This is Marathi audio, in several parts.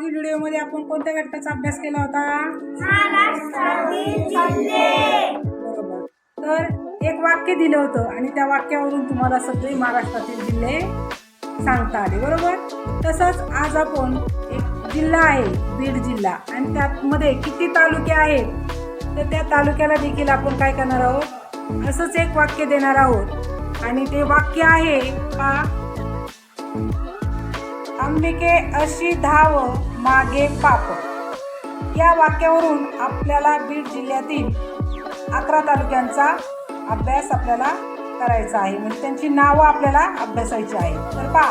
मागील व्हिडिओमध्ये आपण कोणत्या घटकाचा अभ्यास केला होता? बरोबर. तर एक वाक्य दिलं होतं आणि त्या वाक्यावरून तुम्हाला सगळे महाराष्ट्रातील जिल्हे सांगता आले बरोबर? तसंच आज आपण एक जिल्हा आहे बीड जिल्हा. आणि त्यामध्ये किती तालुके आहेत? तर त्या तालुक्याला देखील आपण काय करणार आहोत? असंच एक वाक्य देणार आहोत. आणि ते वाक्य आहे का अंबिके अशी धाव मागे पाप. या वाक्यावरून आपल्याला बीड जिल्ह्यातील अकरा तालुक्यांचा अभ्यास आपल्याला करायचा आहे. म्हणजे त्यांची नावं आपल्याला अभ्यासायची आहे तर पा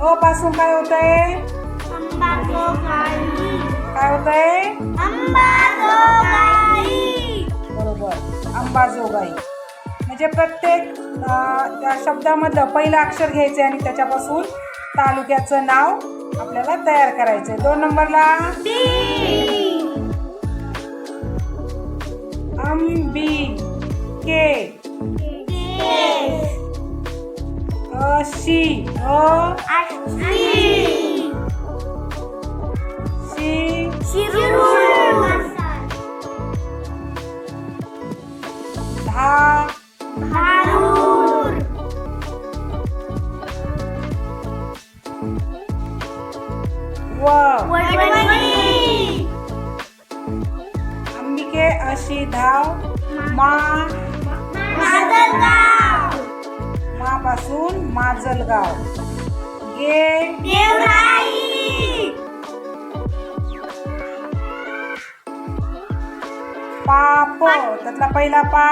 अ पासून काय होत आहे काय होत आहे बरोबर अंबाजोगाई. म्हणजे प्रत्येक त्या शब्दामधलं पहिलं अक्षर घ्यायचं आणि त्याच्यापासून तालुक्याचं नाव आपल्याला तयार करायचं आहे दोन नंबरला? अंबी के अशी. अ? शी. धा. व अंबिके अशी धाव मा मापासून माजलगाव. गे पाप. त्यातला पहिला पा.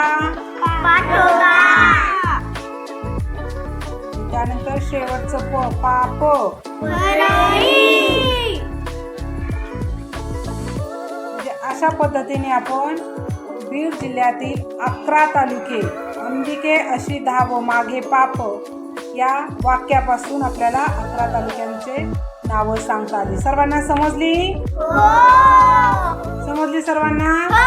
त्यानंतर शेवटचं प. पाप. अशा पद्धतीने आपण बीड जिल्ह्यातील अकरा तालुके अंबिके अशी धाव मागे पाप या वाक्यापासून आपल्याला अकरा तालुक्यांचे नावं सांगता आली. सर्वांना समजली? समजली सर्वांना?